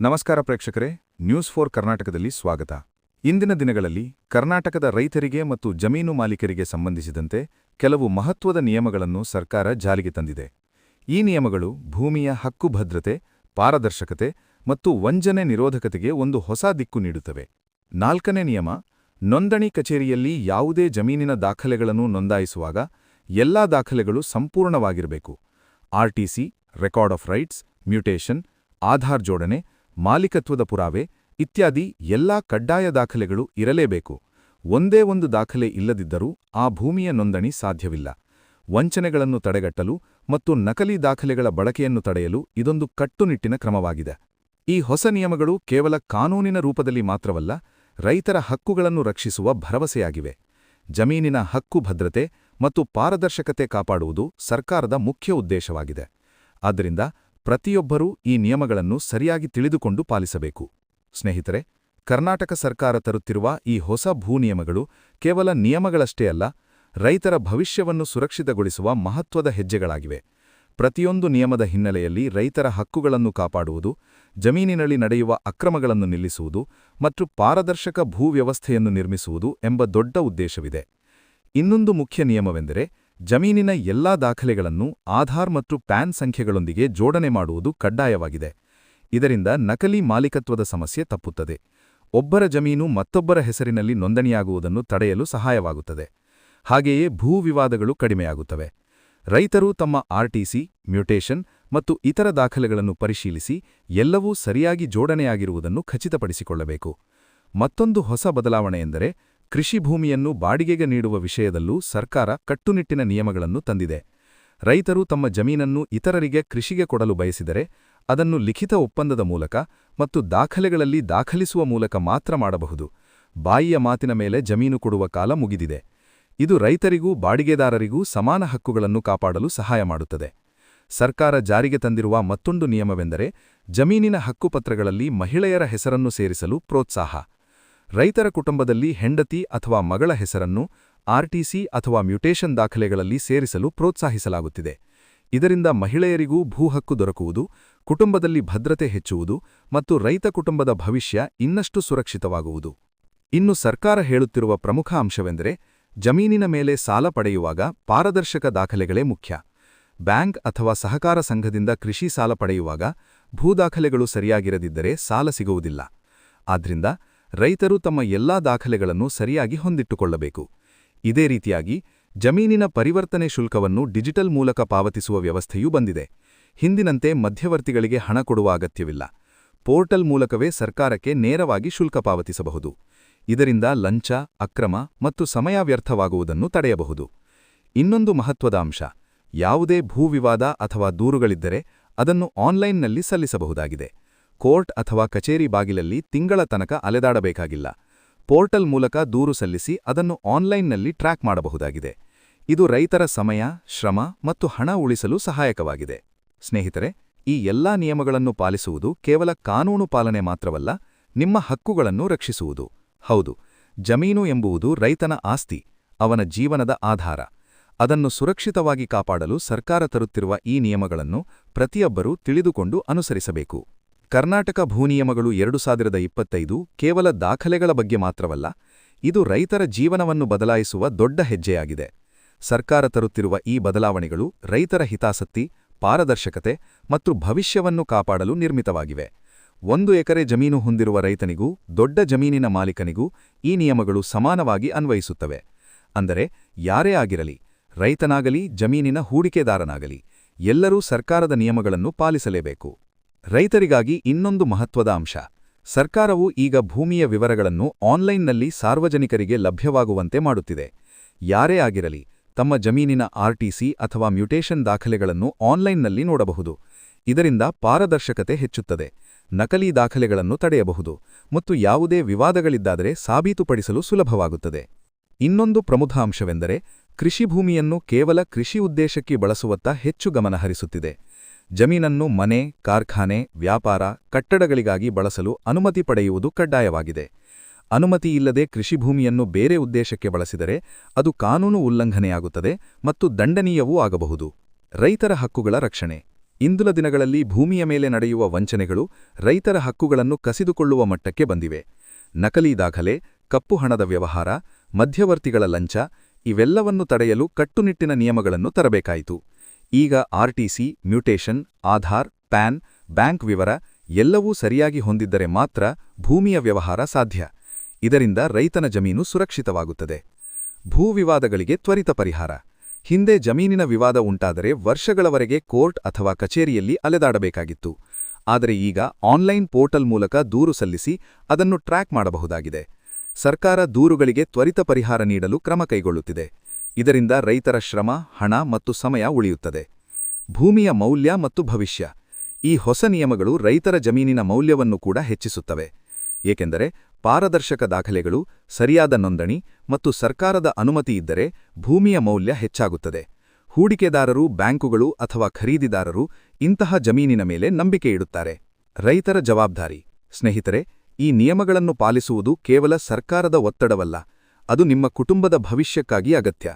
ನಮಸ್ಕಾರ ಪ್ರೇಕ್ಷಕರೇ news four ಕರ್ನಾಟಕದಲ್ಲಿ ಸ್ವಾಗತ. ಇಂದಿನ ದಿನಗಳಲ್ಲಿ ಕರ್ನಾಟಕದ ರೈತರಿಗೆ ಮತ್ತು ಜಮೀನು ಮಾಲೀಕರಿಗೆ ಸಂಬಂಧಿಸಿದಂತೆ ಕೆಲವು ಮಹತ್ವದ ನಿಯಮಗಳನ್ನು ಸರ್ಕಾರ ಜಾರಿಗೆ ತಂದಿದೆ. ಈ ನಿಯಮಗಳು ಭೂಮಿಯ ಹಕ್ಕು ಭದ್ರತೆ, ಪಾರದರ್ಶಕತೆ ಮತ್ತು ವಂಚನೆ ನಿರೋಧಕತೆಗೆ ಒಂದು ಹೊಸ ದಿಕ್ಕು ನೀಡುತ್ತವೆ. ನಾಲ್ಕನೇ ನಿಯಮ, ನೋಂದಣಿ ಕಚೇರಿಯಲ್ಲಿ ಯಾವುದೇ ಜಮೀನಿನ ದಾಖಲೆಗಳನ್ನು ನೋಂದಾಯಿಸುವಾಗ ಎಲ್ಲಾ ದಾಖಲೆಗಳು ಸಂಪೂರ್ಣವಾಗಿರಬೇಕು. RTC record of rights, mutation, Aadhaar ಜೋಡಣೆ ಮಾಲೀಕತ್ವದ ಪುರಾವೆ ಇತ್ಯಾದಿ ಎಲ್ಲಾ ಕಡ್ಡಾಯ ದಾಖಲೆಗಳು ಇರಲೇಬೇಕು. ಒಂದೇ ಒಂದು ದಾಖಲೆ ಇಲ್ಲದಿದ್ದರೂ ಆ ಭೂಮಿಯ ನೋಂದಣಿ ಸಾಧ್ಯವಿಲ್ಲ. ವಂಚನೆಗಳನ್ನು ತಡೆಗಟ್ಟಲು ಮತ್ತು ನಕಲಿ ದಾಖಲೆಗಳ ಬಳಕೆಯನ್ನು ತಡೆಯಲು ಇದೊಂದು ಕಟ್ಟುನಿಟ್ಟಿನ ಕ್ರಮವಾಗಿದೆ. ಈ ಹೊಸ ನಿಯಮಗಳು ಕೇವಲ ಕಾನೂನಿನ ರೂಪದಲ್ಲಿ ಮಾತ್ರವಲ್ಲ, ರೈತರ ಹಕ್ಕುಗಳನ್ನು ರಕ್ಷಿಸುವ ಭರವಸೆಯಾಗಿವೆ. ಜಮೀನಿನ ಹಕ್ಕು ಭದ್ರತೆ ಮತ್ತು ಪಾರದರ್ಶಕತೆ ಕಾಪಾಡುವುದು ಸರ್ಕಾರದ ಮುಖ್ಯ ಉದ್ದೇಶವಾಗಿದೆ. ಆದ್ದರಿಂದ ಪ್ರತಿಯೊಬ್ಬರೂ ಈ ನಿಯಮಗಳನ್ನು ಸರಿಯಾಗಿ ತಿಳಿದುಕೊಂಡು ಪಾಲಿಸಬೇಕು. ಸ್ನೇಹಿತರೆ, ಕರ್ನಾಟಕ ಸರ್ಕಾರ ತರುತ್ತಿರುವ ಈ ಹೊಸ ಭೂ ನಿಯಮಗಳು ಕೇವಲ ನಿಯಮಗಳಷ್ಟೇ ಅಲ್ಲ, ರೈತರ ಭವಿಷ್ಯವನ್ನು ಸುರಕ್ಷಿತಗೊಳಿಸುವ ಮಹತ್ವದ ಹೆಜ್ಜೆಗಳಾಗಿವೆ. ಪ್ರತಿಯೊಂದು ನಿಯಮದ ಹಿನ್ನೆಲೆಯಲ್ಲಿ ರೈತರ ಹಕ್ಕುಗಳನ್ನು ಕಾಪಾಡುವುದು, ಜಮೀನಿನಲ್ಲಿ ನಡೆಯುವ ಅಕ್ರಮಗಳನ್ನು ನಿಲ್ಲಿಸುವುದು ಮತ್ತು ಪಾರದರ್ಶಕ ಭೂವ್ಯವಸ್ಥೆಯನ್ನು ನಿರ್ಮಿಸುವುದು ಎಂಬ ದೊಡ್ಡ ಉದ್ದೇಶವಿದೆ. ಇನ್ನೊಂದು ಮುಖ್ಯ ನಿಯಮವೆಂದರೆ ಜಮೀನಿನ ಎಲ್ಲಾ ದಾಖಲೆಗಳನ್ನು ಆಧಾರ್ ಮತ್ತು ಪ್ಯಾನ್ ಸಂಖ್ಯೆಗಳೊಂದಿಗೆ ಜೋಡಣೆ ಮಾಡುವುದು ಕಡ್ಡಾಯವಾಗಿದೆ. ಇದರಿಂದ ನಕಲಿ ಮಾಲೀಕತ್ವದ ಸಮಸ್ಯೆ ತಪ್ಪುತ್ತದೆ. ಒಬ್ಬರ ಜಮೀನು ಮತ್ತೊಬ್ಬರ ಹೆಸರಿನಲ್ಲಿ ನೋಂದಣಿಯಾಗುವುದನ್ನು ತಡೆಯಲು ಸಹಾಯವಾಗುತ್ತದೆ. ಹಾಗೆಯೇ ಭೂ ವಿವಾದಗಳು ಕಡಿಮೆಯಾಗುತ್ತವೆ. ರೈತರು ತಮ್ಮ ಆರ್ಟಿಸಿ ಮ್ಯೂಟೇಷನ್ ಮತ್ತು ಇತರ ದಾಖಲೆಗಳನ್ನು ಪರಿಶೀಲಿಸಿ ಎಲ್ಲವೂ ಸರಿಯಾಗಿ ಜೋಡಣೆಯಾಗಿರುವುದನ್ನು ಖಚಿತಪಡಿಸಿಕೊಳ್ಳಬೇಕು. ಮತ್ತೊಂದು ಹೊಸ ಬದಲಾವಣೆಯೆಂದರೆ ಕೃಷಿ ಭೂಮಿಯನ್ನು ಬಾಡಿಗೆಗೆ ನೀಡುವ ವಿಷಯದಲ್ಲೂ ಸರ್ಕಾರ ಕಟ್ಟುನಿಟ್ಟಿನ ನಿಯಮಗಳನ್ನು ತಂದಿದೆ. ರೈತರು ತಮ್ಮ ಜಮೀನನ್ನು ಇತರರಿಗೆ ಕೃಷಿಗೆ ಕೊಡಲು ಬಯಸಿದರೆ ಅದನ್ನು ಲಿಖಿತ ಒಪ್ಪಂದದ ಮೂಲಕ ಮತ್ತು ದಾಖಲೆಗಳಲ್ಲಿ ದಾಖಲಿಸುವ ಮೂಲಕ ಮಾತ್ರ ಮಾಡಬಹುದು. ಬಾಯಿಯ ಮಾತಿನ ಮೇಲೆ ಜಮೀನು ಕೊಡುವ ಕಾಲ ಮುಗಿದಿದೆ. ಇದು ರೈತರಿಗೂ ಬಾಡಿಗೆದಾರರಿಗೂ ಸಮಾನ ಹಕ್ಕುಗಳನ್ನು ಕಾಪಾಡಲು ಸಹಾಯ ಮಾಡುತ್ತದೆ. ಸರ್ಕಾರ ಜಾರಿಗೆ ತಂದಿರುವ ಮತ್ತೊಂದು ನಿಯಮವೆಂದರೆ ಜಮೀನಿನ ಹಕ್ಕುಪತ್ರಗಳಲ್ಲಿ ಮಹಿಳೆಯರ ಹೆಸರನ್ನು ಸೇರಿಸಲು ಪ್ರೋತ್ಸಾಹ. ರೈತರ ಕುಟುಂಬದಲ್ಲಿ ಹೆಂಡತಿ ಅಥವಾ ಮಗಳ ಹೆಸರನ್ನು ಆರ್ಟಿಸಿ ಅಥವಾ ಮ್ಯುಟೇಷನ್ ದಾಖಲೆಗಳಲ್ಲಿ ಸೇರಿಸಲು ಪ್ರೋತ್ಸಾಹಿಸಲಾಗುತ್ತಿದೆ. ಇದರಿಂದ ಮಹಿಳೆಯರಿಗೂ ಭೂಹಕ್ಕು ದೊರಕುವುದು, ಕುಟುಂಬದಲ್ಲಿ ಭದ್ರತೆ ಹೆಚ್ಚುವುದು ಮತ್ತು ರೈತ ಕುಟುಂಬದ ಭವಿಷ್ಯ ಇನ್ನಷ್ಟು ಸುರಕ್ಷಿತವಾಗುವುದು. ಇನ್ನು ಸರ್ಕಾರ ಹೇಳುತ್ತಿರುವ ಪ್ರಮುಖ ಅಂಶವೆಂದರೆ, ಜಮೀನಿನ ಮೇಲೆ ಸಾಲ ಪಡೆಯುವಾಗ ಪಾರದರ್ಶಕ ದಾಖಲೆಗಳೇ ಮುಖ್ಯ. ಬ್ಯಾಂಕ್ ಅಥವಾ ಸಹಕಾರ ಸಂಘದಿಂದ ಕೃಷಿ ಸಾಲ ಪಡೆಯುವಾಗ ಭೂದಾಖಲೆಗಳು ಸರಿಯಾಗಿರದಿದ್ದರೆ ಸಾಲ ಸಿಗುವುದಿಲ್ಲ. ಆದ್ರಿಂದ ರೈತರು ತಮ್ಮ ಎಲ್ಲಾ ದಾಖಲೆಗಳನ್ನು ಸರಿಯಾಗಿ ಹೊಂದಿಟ್ಟುಕೊಳ್ಳಬೇಕು. ಇದೇ ರೀತಿಯಾಗಿ ಜಮೀನಿನ ಪರಿವರ್ತನೆ ಶುಲ್ಕವನ್ನು ಡಿಜಿಟಲ್ ಮೂಲಕ ಪಾವತಿಸುವ ವ್ಯವಸ್ಥೆಯೂ ಬಂದಿದೆ. ಹಿಂದಿನಂತೆ ಮಧ್ಯವರ್ತಿಗಳಿಗೆ ಹಣ ಕೊಡುವ ಅಗತ್ಯವಿಲ್ಲ. ಪೋರ್ಟಲ್ ಮೂಲಕವೇ ಸರ್ಕಾರಕ್ಕೆ ನೇರವಾಗಿ ಶುಲ್ಕ ಪಾವತಿಸಬಹುದು. ಇದರಿಂದ ಲಂಚ, ಅಕ್ರಮ ಮತ್ತು ಸಮಯ ವ್ಯರ್ಥವಾಗುವುದನ್ನು ತಡೆಯಬಹುದು. ಇನ್ನೊಂದು ಮಹತ್ವದ ಅಂಶ, ಯಾವುದೇ ಭೂವಿವಾದ ಅಥವಾ ದೂರುಗಳಿದ್ದರೆ ಅದನ್ನು ಆನ್ಲೈನ್ನಲ್ಲಿ ಸಲ್ಲಿಸಬಹುದಾಗಿದೆ. ಕೋರ್ಟ್ ಅಥವಾ ಕಚೇರಿ ಬಾಗಿಲಲ್ಲಿ ತಿಂಗಳ ತನಕ ಅಲೆದಾಡಬೇಕಾಗಿಲ್ಲ. ಪೋರ್ಟಲ್ ಮೂಲಕ ದೂರು ಸಲ್ಲಿಸಿ ಅದನ್ನು ಆನ್ಲೈನ್ನಲ್ಲಿ ಟ್ರ್ಯಾಕ್ ಮಾಡಬಹುದಾಗಿದೆ. ಇದು ರೈತರ ಸಮಯ, ಶ್ರಮ ಮತ್ತು ಹಣ ಉಳಿಸಲು ಸಹಾಯಕವಾಗಿದೆ. ಸ್ನೇಹಿತರೆ, ಈ ಎಲ್ಲಾ ನಿಯಮಗಳನ್ನು ಪಾಲಿಸುವುದು ಕೇವಲ ಕಾನೂನು ಪಾಲನೆ ಮಾತ್ರವಲ್ಲ, ನಿಮ್ಮ ಹಕ್ಕುಗಳನ್ನು ರಕ್ಷಿಸುವುದು. ಹೌದು, ಜಮೀನು ಎಂಬುವುದು ರೈತನ ಆಸ್ತಿ, ಅವನ ಜೀವನದ ಆಧಾರ. ಅದನ್ನು ಸುರಕ್ಷಿತವಾಗಿ ಕಾಪಾಡಲು ಸರ್ಕಾರ ತರುತ್ತಿರುವ ಈ ನಿಯಮಗಳನ್ನು ಪ್ರತಿಯೊಬ್ಬರೂ ತಿಳಿದುಕೊಂಡು ಅನುಸರಿಸಬೇಕು. ಕರ್ನಾಟಕ ಭೂನಿಯಮಗಳು ಎರಡು ಸಾವಿರದ ಇಪ್ಪತ್ತೈದು ಕೇವಲ ದಾಖಲೆಗಳ ಬಗ್ಗೆ ಮಾತ್ರವಲ್ಲ, ಇದು ರೈತರ ಜೀವನವನ್ನು ಬದಲಾಯಿಸುವ ದೊಡ್ಡ ಹೆಜ್ಜೆಯಾಗಿದೆ. ಸರ್ಕಾರ ತರುತ್ತಿರುವ ಈ ಬದಲಾವಣೆಗಳು ರೈತರ ಹಿತಾಸಕ್ತಿ, ಪಾರದರ್ಶಕತೆ ಮತ್ತು ಭವಿಷ್ಯವನ್ನು ಕಾಪಾಡಲು ನಿರ್ಮಿತವಾಗಿವೆ. ಒಂದು ಎಕರೆ ಜಮೀನು ಹೊಂದಿರುವ ರೈತನಿಗೂ, ದೊಡ್ಡ ಜಮೀನಿನ ಮಾಲೀಕನಿಗೂ ಈ ನಿಯಮಗಳು ಸಮಾನವಾಗಿ ಅನ್ವಯಿಸುತ್ತವೆ. ಅಂದರೆ, ಯಾರೇ ಆಗಿರಲಿ, ರೈತನಾಗಲಿ, ಜಮೀನಿನ ಹೂಡಿಕೆದಾರನಾಗಲಿ, ಎಲ್ಲರೂ ಸರ್ಕಾರದ ನಿಯಮಗಳನ್ನು ಪಾಲಿಸಲೇಬೇಕು. ರೈತರಿಗಾಗಿ ಇನ್ನೊಂದು ಮಹತ್ವದ ಅಂಶ. ಸರ್ಕಾರವು ಈಗ ಭೂಮಿಯ ವಿವರಗಳನ್ನು ಆನ್ಲೈನ್ನಲ್ಲಿ ಸಾರ್ವಜನಿಕರಿಗೆ ಲಭ್ಯವಾಗುವಂತೆ ಮಾಡುತ್ತಿದೆ. ಯಾರೇ ಆಗಿರಲಿ, ತಮ್ಮ ಜಮೀನಿನ ಆರ್ಟಿಸಿ ಅಥವಾ ಮ್ಯುಟೇಷನ್ ದಾಖಲೆಗಳನ್ನು ಆನ್ಲೈನ್ನಲ್ಲಿ ನೋಡಬಹುದು. ಇದರಿಂದ ಪಾರದರ್ಶಕತೆ ಹೆಚ್ಚುತ್ತದೆ. ನಕಲಿ ದಾಖಲೆಗಳನ್ನು ತಡೆಯಬಹುದು ಮತ್ತು ಯಾವುದೇ ವಿವಾದಗಳಿದ್ದಾದರೆ ಸಾಬೀತುಪಡಿಸಲು ಸುಲಭವಾಗುತ್ತದೆ. ಇನ್ನೊಂದು ಪ್ರಮುಖ ಅಂಶವೆಂದರೆ, ಕೃಷಿ ಭೂಮಿಯನ್ನು ಕೇವಲ ಕೃಷಿ ಉದ್ದೇಶಕ್ಕೆ ಬಳಸುವತ್ತ ಹೆಚ್ಚು ಗಮನಹರಿಸುತ್ತಿದೆ. ಜಮೀನನ್ನು ಮನೆ, ಕಾರ್ಖಾನೆ, ವ್ಯಾಪಾರ, ಕಟ್ಟಡಗಳಿಗಾಗಿ ಬಳಸಲು ಅನುಮತಿ ಪಡೆಯುವುದು ಕಡ್ಡಾಯವಾಗಿದೆ. ಅನುಮತಿ ಇಲ್ಲದೆ ಕೃಷಿ ಭೂಮಿಯನ್ನು ಬೇರೆ ಉದ್ದೇಶಕ್ಕೆ ಬಳಸಿದರೆ ಅದು ಕಾನೂನು ಉಲ್ಲಂಘನೆಯಾಗುತ್ತದೆ ಮತ್ತು ದಂಡನೀಯವೂ ಆಗಬಹುದು. ರೈತರ ಹಕ್ಕುಗಳ ರಕ್ಷಣೆ. ಇಂದಿನ ದಿನಗಳಲ್ಲಿ ಭೂಮಿಯ ಮೇಲೆ ನಡೆಯುವ ವಂಚನೆಗಳು ರೈತರ ಹಕ್ಕುಗಳನ್ನು ಕಸಿದುಕೊಳ್ಳುವ ಮಟ್ಟಕ್ಕೆ ಬಂದಿವೆ. ನಕಲಿ ದಾಖಲೆ, ಕಪ್ಪು ಹಣದ ವ್ಯವಹಾರ, ಮಧ್ಯವರ್ತಿಗಳ ಲಂಚ ಇವೆಲ್ಲವನ್ನು ತಡೆಯಲು ಕಟ್ಟುನಿಟ್ಟಿನ ನಿಯಮಗಳನ್ನು ತರಬೇಕಾಯಿತು. ಈಗ RTC mutation, Aadhaar, PAN, bank ವಿವರ ಎಲ್ಲವೂ ಸರಿಯಾಗಿ ಹೊಂದಿದ್ದರೆ ಮಾತ್ರ ಭೂಮಿಯ ವ್ಯವಹಾರ ಸಾಧ್ಯ. ಇದರಿಂದ ರೈತನ ಜಮೀನು ಸುರಕ್ಷಿತವಾಗುತ್ತದೆ. ಭೂ ವಿವಾದಗಳಿಗೆ ತ್ವರಿತ ಪರಿಹಾರ. ಹಿಂದೆ ಜಮೀನಿನ ವಿವಾದ ಉಂಟಾದರೆ ವರ್ಷಗಳವರೆಗೆ ಕೋರ್ಟ್ ಅಥವಾ ಕಚೇರಿಯಲ್ಲಿ ಅಲೆದಾಡಬೇಕಾಗಿತ್ತು. ಆದರೆ ಈಗ ಆನ್ಲೈನ್ ಪೋರ್ಟಲ್ ಮೂಲಕ ದೂರು ಸಲ್ಲಿಸಿ ಅದನ್ನು ಟ್ರ್ಯಾಕ್ ಮಾಡಬಹುದಾಗಿದೆ. ಸರ್ಕಾರ ದೂರುಗಳಿಗೆ ತ್ವರಿತ ಪರಿಹಾರ ನೀಡಲು ಕ್ರಮ ಕೈಗೊಳ್ಳುತ್ತಿದೆ. ಇದರಿಂದ ರೈತರ ಶ್ರಮ, ಹಣ ಮತ್ತು ಸಮಯ ಉಳಿಯುತ್ತದೆ. ಭೂಮಿಯ ಮೌಲ್ಯ ಮತ್ತು ಭವಿಷ್ಯ. ಈ ಹೊಸ ನಿಯಮಗಳು ರೈತರ ಜಮೀನಿನ ಮೌಲ್ಯವನ್ನು ಕೂಡ ಹೆಚ್ಚಿಸುತ್ತವೆ. ಏಕೆಂದರೆ ಪಾರದರ್ಶಕ ದಾಖಲೆಗಳು, ಸರಿಯಾದ ನೋಂದಣಿ ಮತ್ತು ಸರ್ಕಾರದ ಅನುಮತಿ ಇದ್ದರೆ ಭೂಮಿಯ ಮೌಲ್ಯ ಹೆಚ್ಚಾಗುತ್ತದೆ. ಹೂಡಿಕೆದಾರರು, ಬ್ಯಾಂಕುಗಳು ಅಥವಾ ಖರೀದಿದಾರರು ಇಂತಹ ಜಮೀನಿನ ಮೇಲೆ ನಂಬಿಕೆ ಇಡುತ್ತಾರೆ. ರೈತರ ಜವಾಬ್ದಾರಿ. ಸ್ನೇಹಿತರೆ, ಈ ನಿಯಮಗಳನ್ನು ಪಾಲಿಸುವುದು ಕೇವಲ ಸರ್ಕಾರದ ಒತ್ತಡವಲ್ಲ. ಅದು ನಿಮ್ಮ ಕುಟುಂಬದ ಭವಿಷ್ಯಕ್ಕಾಗಿ ಅಗತ್ಯ.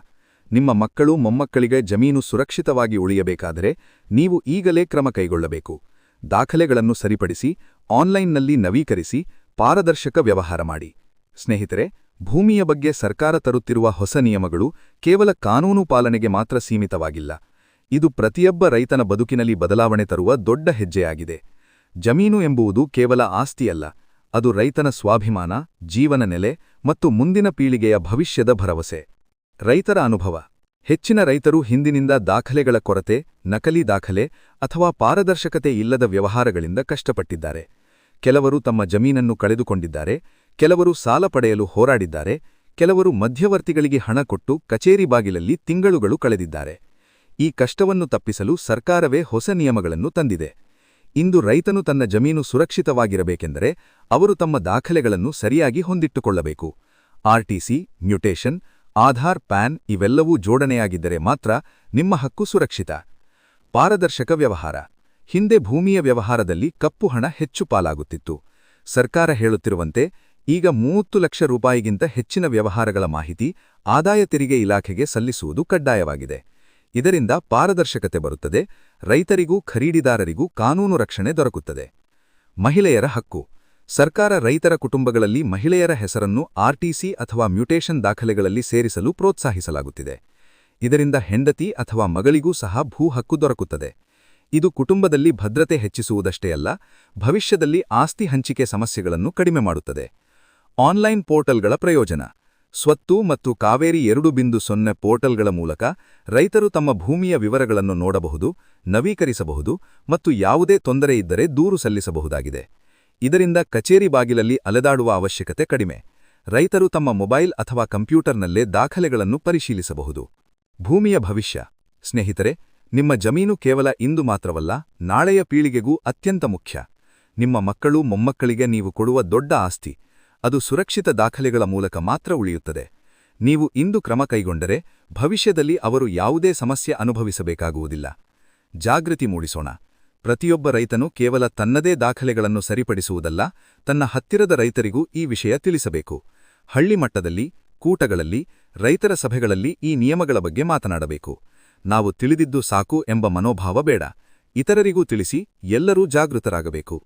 ನಿಮ್ಮ ಮಕ್ಕಳು ಮೊಮ್ಮಕ್ಕಳಿಗೆ ಜಮೀನು ಸುರಕ್ಷಿತವಾಗಿ ಉಳಿಯಬೇಕಾದರೆ ನೀವು ಈಗಲೇ ಕ್ರಮ ಕೈಗೊಳ್ಳಬೇಕು. ದಾಖಲೆಗಳನ್ನು ಸರಿಪಡಿಸಿ, ಆನ್ಲೈನ್ನಲ್ಲಿ ನವೀಕರಿಸಿ, ಪಾರದರ್ಶಕ ವ್ಯವಹಾರ ಮಾಡಿ. ಸ್ನೇಹಿತರೆ, ಭೂಮಿಯ ಬಗ್ಗೆ ಸರ್ಕಾರ ತರುತ್ತಿರುವ ಹೊಸ ನಿಯಮಗಳು ಕೇವಲ ಕಾನೂನು ಪಾಲನೆಗೆ ಮಾತ್ರ ಸೀಮಿತವಾಗಿಲ್ಲ. ಇದು ಪ್ರತಿಯೊಬ್ಬ ರೈತನ ಬದುಕಿನಲ್ಲಿ ಬದಲಾವಣೆ ತರುವ ದೊಡ್ಡ ಹೆಜ್ಜೆಯಾಗಿದೆ. ಜಮೀನು ಎಂಬುವುದು ಕೇವಲ ಆಸ್ತಿಯಲ್ಲ, ಅದು ರೈತನ ಸ್ವಾಭಿಮಾನ, ಜೀವನ ನೆಲೆ ಮತ್ತು ಮುಂದಿನ ಪೀಳಿಗೆಯ ಭವಿಷ್ಯದ ಭರವಸೆ. ರೈತರ ಅನುಭವ. ಹೆಚ್ಚಿನ ರೈತರು ಹಿಂದಿನಿಂದ ದಾಖಲೆಗಳ ಕೊರತೆ, ನಕಲಿ ದಾಖಲೆ ಅಥವಾ ಪಾರದರ್ಶಕತೆ ಇಲ್ಲದ ವ್ಯವಹಾರಗಳಿಂದ ಕಷ್ಟಪಟ್ಟಿದ್ದಾರೆ. ಕೆಲವರು ತಮ್ಮ ಜಮೀನನ್ನು ಕಳೆದುಕೊಂಡಿದ್ದಾರೆ, ಕೆಲವರು ಸಾಲ ಪಡೆಯಲು ಹೋರಾಡಿದ್ದಾರೆ, ಕೆಲವರು ಮಧ್ಯವರ್ತಿಗಳಿಗೆ ಹಣ ಕೊಟ್ಟು ಕಚೇರಿ ಬಾಗಿಲಲ್ಲಿ ತಿಂಗಳುಗಳು ಕಳೆದಿದ್ದಾರೆ. ಈ ಕಷ್ಟವನ್ನು ತಪ್ಪಿಸಲು ಸರ್ಕಾರವೇ ಹೊಸ ನಿಯಮಗಳನ್ನು ತಂದಿದೆ. ಇಂದು ರೈತನು ತನ್ನ ಜಮೀನು ಸುರಕ್ಷಿತವಾಗಿರಬೇಕೆಂದರೆ ಅವರು ತಮ್ಮ ದಾಖಲೆಗಳನ್ನು ಸರಿಯಾಗಿ ಹೊಂದಿಟ್ಟುಕೊಳ್ಳಬೇಕು. ಆರ್ಟಿಸಿ ಮ್ಯೂಟೇಷನ್ ಆಧಾರ್, ಪ್ಯಾನ್ ಇವೆಲ್ಲವೂ ಜೋಡಣೆಯಾಗಿದ್ದರೆ ಮಾತ್ರ ನಿಮ್ಮ ಹಕ್ಕು ಸುರಕ್ಷಿತ. ಪಾರದರ್ಶಕ ವ್ಯವಹಾರ. ಹಿಂದೆ ಭೂಮಿಯ ವ್ಯವಹಾರದಲ್ಲಿ ಕಪ್ಪು ಹಣ ಹೆಚ್ಚು ಪಾಲಾಗುತ್ತಿತ್ತು. ಸರ್ಕಾರ ಹೇಳುತ್ತಿರುವಂತೆ, ಈಗ ಮೂವತ್ತು ಲಕ್ಷ ರೂಪಾಯಿಗಿಂತ ಹೆಚ್ಚಿನ ವ್ಯವಹಾರಗಳ ಮಾಹಿತಿ ಆದಾಯ ತೆರಿಗೆ ಇಲಾಖೆಗೆ ಸಲ್ಲಿಸುವುದು ಕಡ್ಡಾಯವಾಗಿದೆ. ಇದರಿಂದ ಪಾರದರ್ಶಕತೆ ಬರುತ್ತದೆ, ರೈತರಿಗೂ, ಖರೀದಿದಾರರಿಗೂ ಕಾನೂನು ರಕ್ಷಣೆ ದೊರಕುತ್ತದೆ. ಮಹಿಳೆಯರ ಹಕ್ಕು. ಸರ್ಕಾರ ರೈತರ ಕುಟುಂಬಗಳಲ್ಲಿ ಮಹಿಳೆಯರ ಹೆಸರನ್ನು ಆರ್ಟಿಸಿ ಅಥವಾ ಮ್ಯೂಟೇಷನ್ ದಾಖಲೆಗಳಲ್ಲಿ ಸೇರಿಸಲು ಪ್ರೋತ್ಸಾಹಿಸಲಾಗುತ್ತಿದೆ. ಇದರಿಂದ ಹೆಂಡತಿ ಅಥವಾ ಮಗಳಿಗೂ ಸಹ ಭೂ ಹಕ್ಕು ದೊರಕುತ್ತದೆ. ಇದು ಕುಟುಂಬದಲ್ಲಿ ಭದ್ರತೆ ಹೆಚ್ಚಿಸುವುದಷ್ಟೇ ಅಲ್ಲ, ಭವಿಷ್ಯದಲ್ಲಿ ಆಸ್ತಿ ಹಂಚಿಕೆ ಸಮಸ್ಯೆಗಳನ್ನು ಕಡಿಮೆ ಮಾಡುತ್ತದೆ. ಆನ್ಲೈನ್ ಪೋರ್ಟಲ್ಗಳ ಪ್ರಯೋಜನ. ಸ್ವತ್ತು ಮತ್ತು ಕಾವೇರಿ ಎರಡು ಬಿಂದು ಸೊನ್ನೆ ಪೋರ್ಟಲ್ಗಳ ಮೂಲಕ ರೈತರು ತಮ್ಮ ಭೂಮಿಯ ವಿವರಗಳನ್ನು ನೋಡಬಹುದು, ನವೀಕರಿಸಬಹುದು ಮತ್ತು ಯಾವುದೇ ತೊಂದರೆ ಇದ್ದರೆ ದೂರು ಸಲ್ಲಿಸಬಹುದಾಗಿದೆ. ಇದರಿಂದ ಕಚೇರಿ ಬಾಗಿಲಲ್ಲಿ ಅಲೆದಾಡುವ ಅವಶ್ಯಕತೆ ಕಡಿಮೆ. ರೈತರು ತಮ್ಮ ಮೊಬೈಲ್ ಅಥವಾ ಕಂಪ್ಯೂಟರ್ನಲ್ಲೇ ದಾಖಲೆಗಳನ್ನು ಪರಿಶೀಲಿಸಬಹುದು. ಭೂಮಿಯ ಭವಿಷ್ಯ. ಸ್ನೇಹಿತರೆ, ನಿಮ್ಮ ಜಮೀನು ಕೇವಲ ಇಂದು ಮಾತ್ರವಲ್ಲ, ನಾಳೆಯ ಪೀಳಿಗೆಗೂ ಅತ್ಯಂತ ಮುಖ್ಯ. ನಿಮ್ಮ ಮಕ್ಕಳು ಮೊಮ್ಮಕ್ಕಳಿಗೆ ನೀವು ಕೊಡುವ ದೊಡ್ಡ ಆಸ್ತಿ. ಅದು ಸುರಕ್ಷಿತ ದಾಖಲೆಗಳ ಮೂಲಕ ಮಾತ್ರ ಉಳಿಯುತ್ತದೆ. ನೀವು ಇಂದು ಕ್ರಮ ಕೈಗೊಂಡರೆ, ಭವಿಷ್ಯದಲ್ಲಿ ಅವರು ಯಾವುದೇ ಸಮಸ್ಯೆ ಅನುಭವಿಸಬೇಕಾಗುವುದಿಲ್ಲ. ಜಾಗೃತಿ ಮೂಡಿಸೋಣ. ಪ್ರತಿಯೊಬ್ಬ ರೈತನು ಕೇವಲ ತನ್ನದೇ ದಾಖಲೆಗಳನ್ನು ಸರಿಪಡಿಸುವುದಲ್ಲ, ತನ್ನ ಹತ್ತಿರದ ರೈತರಿಗೂ ಈ ವಿಷಯ ತಿಳಿಸಬೇಕು. ಹಳ್ಳಿ ಮಟ್ಟದಲ್ಲಿ, ಕೂಟಗಳಲ್ಲಿ, ರೈತರ ಸಭೆಗಳಲ್ಲಿ ಈ ನಿಯಮಗಳ ಬಗ್ಗೆ ಮಾತನಾಡಬೇಕು. ನಾವು ತಿಳಿದಿದ್ದು ಸಾಕು ಎಂಬ ಮನೋಭಾವ ಬೇಡ. ಇತರರಿಗೂ ತಿಳಿಸಿ ಎಲ್ಲರೂ ಜಾಗೃತರಾಗಬೇಕು.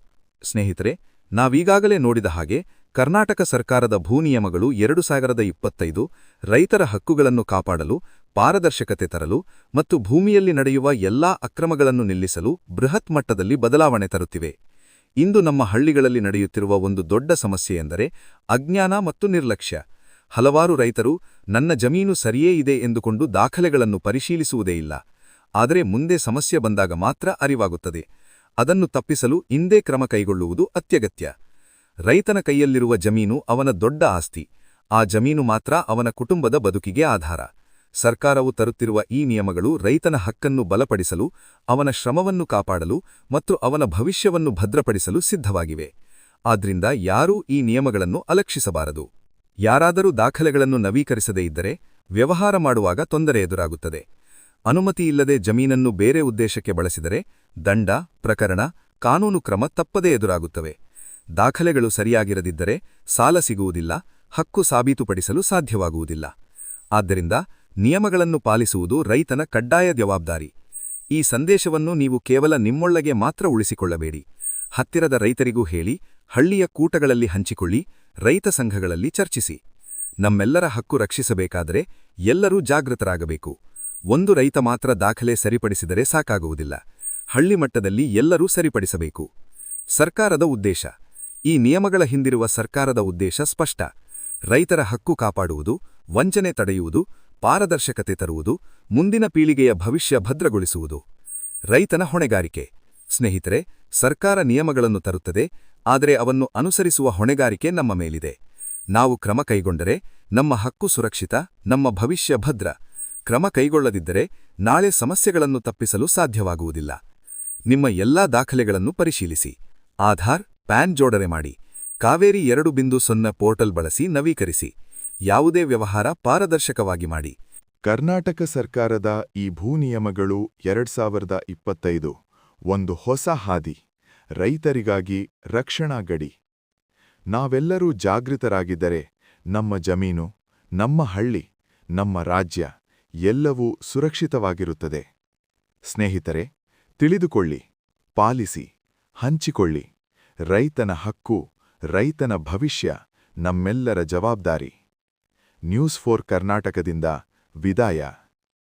ಸ್ನೇಹಿತರೆ, ನಾವೀಗಾಗಲೇ ನೋಡಿದ ಹಾಗೆ ಕರ್ನಾಟಕ ಸರ್ಕಾರದ ಭೂನಿಯಮಗಳು ಎರಡು ಸಾವಿರದ ಇಪ್ಪತ್ತೈದು ರೈತರ ಹಕ್ಕುಗಳನ್ನು ಕಾಪಾಡಲು ಪಾರದರ್ಶಕತೆ ತರಲು ಮತ್ತು ಭೂಮಿಯಲ್ಲಿ ನಡೆಯುವ ಎಲ್ಲಾ ಅಕ್ರಮಗಳನ್ನು ನಿಲ್ಲಿಸಲು ಬೃಹತ್ ಮಟ್ಟದಲ್ಲಿ ಬದಲಾವಣೆ ತರುತ್ತಿವೆ. ಇಂದು ನಮ್ಮ ಹಳ್ಳಿಗಳಲ್ಲಿ ನಡೆಯುತ್ತಿರುವ ಒಂದು ದೊಡ್ಡ ಸಮಸ್ಯೆ ಎಂದರೆ ಅಜ್ಞಾನ ಮತ್ತು ನಿರ್ಲಕ್ಷ್ಯ. ಹಲವಾರು ರೈತರು, ನನ್ನ ಜಮೀನು ಸರಿಯೇ ಇದೆ ಎಂದುಕೊಂಡು ದಾಖಲೆಗಳನ್ನು ಪರಿಶೀಲಿಸುವುದೇ ಇಲ್ಲ. ಆದರೆ ಮುಂದೆ ಸಮಸ್ಯೆ ಬಂದಾಗ ಮಾತ್ರ ಅರಿವಾಗುತ್ತದೆ. ಅದನ್ನು ತಪ್ಪಿಸಲು ಇಂದೇ ಕ್ರಮ ಕೈಗೊಳ್ಳುವುದು ಅತ್ಯಗತ್ಯ. ರೈತನ ಕೈಯಲ್ಲಿರುವ ಜಮೀನು ಅವನ ದೊಡ್ಡ ಆಸ್ತಿ. ಆ ಜಮೀನು ಮಾತ್ರ ಅವನ ಕುಟುಂಬದ ಬದುಕಿಗೆ ಆಧಾರ. ಸರ್ಕಾರವು ತರುತ್ತಿರುವ ಈ ನಿಯಮಗಳು ರೈತನ ಹಕ್ಕನ್ನು ಬಲಪಡಿಸಲು, ಅವನ ಶ್ರಮವನ್ನು ಕಾಪಾಡಲು ಮತ್ತು ಅವನ ಭವಿಷ್ಯವನ್ನು ಭದ್ರಪಡಿಸಲು ಸಿದ್ಧವಾಗಿವೆ. ಆದ್ರಿಂದ ಯಾರೂ ಈ ನಿಯಮಗಳನ್ನು ಅಲಕ್ಷಿಸಬಾರದು. ಯಾರಾದರೂ ದಾಖಲೆಗಳನ್ನು ನವೀಕರಿಸದೇ ಇದ್ದರೆ ವ್ಯವಹಾರ ಮಾಡುವಾಗ ತೊಂದರೆ ಎದುರಾಗುತ್ತದೆ. ಅನುಮತಿಯಿಲ್ಲದೆ ಜಮೀನನ್ನು ಬೇರೆ ಉದ್ದೇಶಕ್ಕೆ ಬಳಸಿದರೆ ದಂಡ, ಪ್ರಕರಣ, ಕಾನೂನು ಕ್ರಮ ತಪ್ಪದೇ ಎದುರಾಗುತ್ತವೆ. ದಾಖಲೆಗಳು ಸರಿಯಾಗಿರದಿದ್ದರೆ ಸಾಲ ಸಿಗುವುದಿಲ್ಲ, ಹಕ್ಕು ಸಾಬೀತುಪಡಿಸಲು ಸಾಧ್ಯವಾಗುವುದಿಲ್ಲ. ಆದ್ದರಿಂದ ನಿಯಮಗಳನ್ನು ಪಾಲಿಸುವುದು ರೈತನ ಕಡ್ಡಾಯ ಜವಾಬ್ದಾರಿ. ಈ ಸಂದೇಶವನ್ನು ನೀವು ಕೇವಲ ನಿಮ್ಮೊಳಗೆ ಮಾತ್ರ ಉಳಿಸಿಕೊಳ್ಳಬೇಡಿ. ಹತ್ತಿರದ ರೈತರಿಗೂ ಹೇಳಿ, ಹಳ್ಳಿಯ ಕೂಟಗಳಲ್ಲಿ ಹಂಚಿಕೊಳ್ಳಿ, ರೈತ ಸಂಘಗಳಲ್ಲಿ ಚರ್ಚಿಸಿ. ನಮ್ಮೆಲ್ಲರ ಹಕ್ಕು ರಕ್ಷಿಸಬೇಕಾದರೆ ಎಲ್ಲರೂ ಜಾಗೃತರಾಗಬೇಕು. ಒಂದು ರೈತ ಮಾತ್ರ ದಾಖಲೆ ಸರಿಪಡಿಸಿದರೆ ಸಾಕಾಗುವುದಿಲ್ಲ. ಹಳ್ಳಿ ಮಟ್ಟದಲ್ಲಿ ಎಲ್ಲರೂ ಸರಿಪಡಿಸಬೇಕು. ಸರ್ಕಾರದ ಉದ್ದೇಶ. ಈ ನಿಯಮಗಳ ಹಿಂದಿರುವ ಸರ್ಕಾರದ ಉದ್ದೇಶ ಸ್ಪಷ್ಟ. ರೈತರ ಹಕ್ಕು ಕಾಪಾಡುವುದು, ವಂಚನೆ ತಡೆಯುವುದು ಪಾರದರ್ಶಕತೆ ತರುವುದು, ಮುಂದಿನ ಪೀಳಿಗೆಯ ಭವಿಷ್ಯ ಭದ್ರಗೊಳಿಸುವುದು. ರೈತನ ಹೊಣೆಗಾರಿಕೆ. ಸ್ನೇಹಿತರೆ, ಸರ್ಕಾರ ನಿಯಮಗಳನ್ನು ತರುತ್ತದೆ, ಆದರೆ ಅವನ್ನು ಅನುಸರಿಸುವ ಹೊಣೆಗಾರಿಕೆ ನಮ್ಮ ಮೇಲಿದೆ. ನಾವು ಕ್ರಮ ಕೈಗೊಂಡರೆ ನಮ್ಮ ಹಕ್ಕು ಸುರಕ್ಷಿತ, ನಮ್ಮ ಭವಿಷ್ಯ ಭದ್ರ. ಕ್ರಮ ಕೈಗೊಳ್ಳದಿದ್ದರೆ ನಾಳೆ ಸಮಸ್ಯೆಗಳನ್ನು ತಪ್ಪಿಸಲು ಸಾಧ್ಯವಾಗುವುದಿಲ್ಲ. ನಿಮ್ಮ ಎಲ್ಲಾ ದಾಖಲೆಗಳನ್ನು ಪರಿಶೀಲಿಸಿ. ಆಧಾರ್, ಪ್ಯಾನ್ ಜೋಡಣೆ ಮಾಡಿ. ಕಾವೇರಿ ಎರಡು ಬಿಂದು ಸೊನ್ನೆ ಪೋರ್ಟಲ್ ಬಳಸಿ ನವೀಕರಿಸಿ. ಯಾವುದೇ ವ್ಯವಹಾರ ಪಾರದರ್ಶಕವಾಗಿ ಮಾಡಿ. ಕರ್ನಾಟಕ ಸರ್ಕಾರದ ಈ ಭೂ ನಿಯಮಗಳು ಎರಡ್ ಸಾವಿರದ ಇಪ್ಪತ್ತೈದು, ಒಂದು ಹೊಸ ಹಾದಿ, ರೈತರಿಗಾಗಿ ರಕ್ಷಣಾ ಗಡಿ. ನಾವೆಲ್ಲರೂ ಜಾಗೃತರಾಗಿದ್ದರೆ ನಮ್ಮ ಜಮೀನು, ನಮ್ಮ ಹಳ್ಳಿ, ನಮ್ಮ ರಾಜ್ಯ ಎಲ್ಲವೂ ಸುರಕ್ಷಿತವಾಗಿರುತ್ತದೆ. ಸ್ನೇಹಿತರೆ, ತಿಳಿದುಕೊಳ್ಳಿ, ಪಾಲಿಸಿ, ಹಂಚಿಕೊಳ್ಳಿ. ರೈತನ ಹಕ್ಕು, ರೈತನ ಭವಿಷ್ಯ ನಮ್ಮೆಲ್ಲರ ಜವಾಬ್ದಾರಿ. ನ್ಯೂಸ್ ಫೋರ್ ಕರ್ನಾಟಕದಿಂದ ವಿದಾಯ.